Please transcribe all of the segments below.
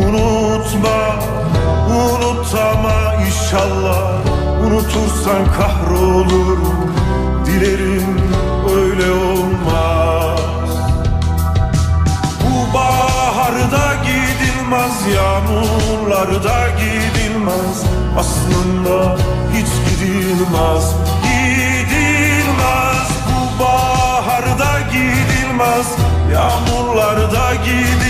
Unutma, unutama inşallah. Unutursan kahrolur Dilerim öyle olmaz. Bu baharda gidilmez Yağmurlarda gidilmez. Aslında hiç gidilmez Gidilmez. Bu baharda gidilmez Yağmurlarda gidilmez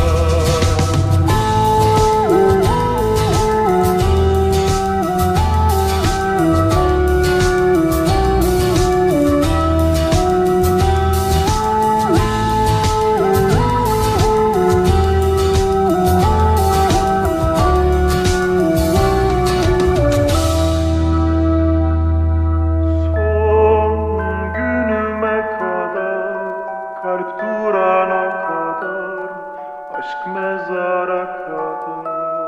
Kur'an'a kadar, aşk mezara kadar.